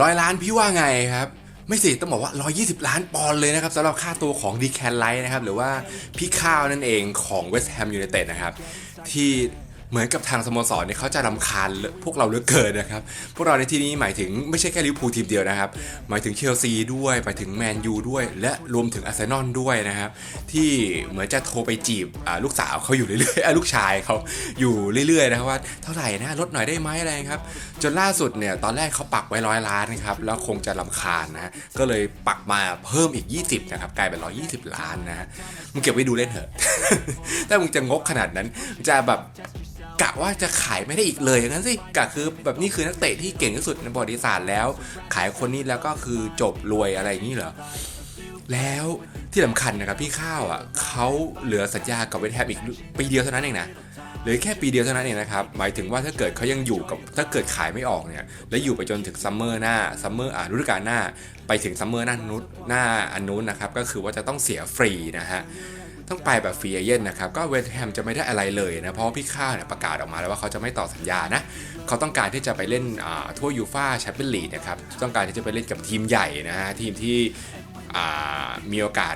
ร้อยล้านพี่ว่าไงครับไม่สิต้องบอกว่า 120 ล้านปอนด์เลยนะครับสำหรับค่าตัวของดีแคนไลท์นะครับ หรือว่าพี่ข้าวนั่นเองของเวสต์แฮมยูไนเต็ดนะครับ ที่ เหมือนกับทางสโมสรเนี่ยเขาจะรำคาญพวกเราเหลือเกินนะครับ พวกเราในที่นี้หมายถึงไม่ใช่แค่ลิเวอร์พูลทีมเดียวนะครับ หมายถึงเชลซีด้วยหมายถึงแมนยูด้วย และรวมถึงอาร์เซนอลด้วยนะครับ ที่เหมือนจะโทรไปจีบลูกสาวเขาอยู่เรื่อยๆลูกชายเขาอยู่เรื่อยๆนะครับว่าเท่าไหร่นะลดหน่อยได้ไหมอะไรครับ จนล่าสุดเนี่ยตอนแรกเขาปักไว้ร้อยล้านนะครับแล้วคงจะลำคาญนะก็เลยปักมาเพิ่มอีก 20นะครับกลายเป็น 120 ล้านนะมึงเก็บไว้ดูเล่นเถอะถ้ามึงจะงกขนาดนั้นจะแบบ กะว่าจะขายไม่ได้อีกเลยอย่างนั้นสิกะคือแบบนี้คือนักเตะที่เก่งที่สุดในประวัติศาสตร์แล้ว ขายคนนี้แล้วก็คือจบรวยอะไรอย่างนี้เหรอแล้วที่สำคัญนะครับพี่ข้าวอะเขาเหลือสัญญากับเวทแฮมอีกปีเดียวเท่านั้นเองนะเหลือแค่ปีเดียวเท่านั้นเองนะครับ หมายถึงว่าถ้าเกิดเขายังอยู่กับถ้าเกิดขายไม่ออกเนี่ย แล้วอยู่ไปจนถึงซัมเมอร์หน้าซัมเมอร์อ่าฤดูกาลหน้า ไปถึงซัมเมอร์หน้านุษหน้าอันนู้นนะครับ ก็คือว่าจะต้องเสียฟรีนะฮะ ต้องไปแบบฟรีเอเย่นนะครับ ก็เวสต์แฮมจะไม่ได้อะไรเลยนะ เพราะพี่ข้าวเนี่ยประกาศออกมาแล้วว่าเขาจะไม่ต่อสัญญานะ เขาต้องการที่จะไปเล่นทั่วยูฟ่าแชมเปี้ยนลีกนะครับ ต้องการที่จะไปเล่นกับทีมใหญ่นะฮะ ทีมที่มีโอกาส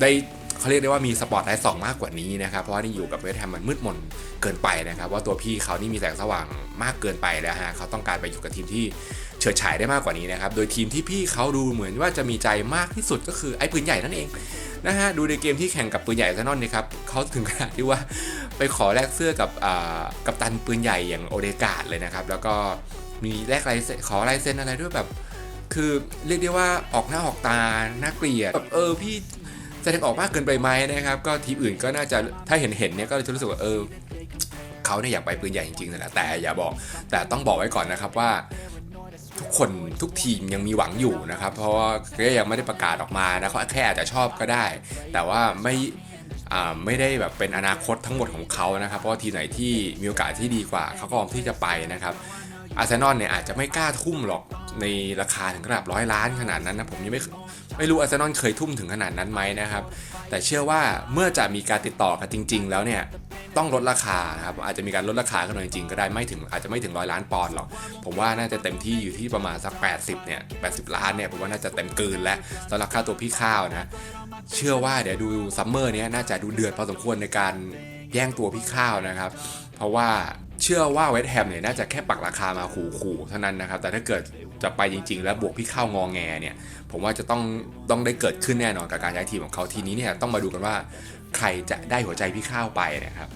ได้เขาเรียกได้ว่ามีสปอตไลท์สองมากกว่านี้นะครับ เพราะว่านี่อยู่กับเวสต์แฮมมันมืดมนเกินไปนะครับ ว่าตัวพี่เขานี่มีแสงสว่างมากเกินไปแล้วฮะ เขาต้องการไปอยู่กับทีมที่เฉิดฉายได้มากกว่านี้นะครับ โดยทีมที่พี่เขาดูเหมือนว่าจะมีใจมากที่สุดก็คือไอ้ปืนใหญ่นั่นเอง นะฮะดูในเกมที่แข่งกับปืนใหญ่อาร์เซนอนนี่ครับเขาถึงขนาดที่ว่าไปขอแลกเสื้อกับกับตันปืนใหญ่อย่างโอเดกาดเลยนะครับ แล้วก็มีแลกลายเซ็นขอลายเซ็นอะไรด้วยแบบ คือเรียกได้ว่าออกหน้าออกตาหน่าเกลียดแบบเออพี่แสดงออกมากเกินไปไหมนะครับ ก็ทีมอื่นก็น่าจะถ้าเห็นเห็นเนี่ยก็จะรู้สึกว่าเออเขาเนี่ยอยากไปปืนใหญ่จริงๆนั่นแหละแต่อย่าบอก แต่ต้องบอกไว้ก่อนนะครับว่า ทุกคนทุกทีมยังมีหวังอยู่นะครับ เพราะว่าก็ยังไม่ได้ประกาศออกมานะเขาแค่อาจจะชอบก็ได้ แต่ว่าไม่ไม่ได้แบบเป็นอนาคตทั้งหมดของเขานะครับ เพราะว่าทีไหนที่มีโอกาสที่ดีกว่าเขาก็พร้อมที่จะไปนะครับอาร์เซนอลเนี่ยอาจจะไม่กล้าทุ่มหรอกในราคาถึงระดับร้อยล้านขนาดนั้นนะผมยังไม่ไม่รู้อาร์เซนอลเคยทุ่มถึงขนาดนั้นไหมนะครับ แต่เชื่อว่าเมื่อจะมีการติดต่อกันจริง ๆ แล้วเนี่ย ต้องลดราคานะครับอาจจะมีการลดราคาขึ้นมาจริงก็ได้ไม่ถึงอาจจะไม่ถึงร้อยล้านปอนด์หรอกผมว่าน่าจะเต็มที่อยู่ที่ประมาณสัก 80เนี่ย80 ล้านเนี่ยผมว่าน่าจะเต็มเกินแล้วสำหรับค่าตัวพี่ข้าวนะเชื่อว่าเดี๋ยวดูซัมเมอร์เนี้ยน่าจะดูเดือดพอสมควรในการแย่งตัวพี่ข้าวนะครับ เพราะว่าเชื่อว่าเวสแฮมเนี่ยน่าจะแค่ปักราคามาขู่ๆเท่านั้นนะครับ แต่ถ้าเกิดจะไปจริง ๆ แล้วบวกพี่ข้าวงองแงเนี่ย ผมว่าจะต้องต้องได้เกิดขึ้นแน่นอนกับการย้ายทีมของเขาทีนี้เนี่ยต้องมาดูกันว่าใครจะได้หัวใจพี่ข้าวไปนะครับ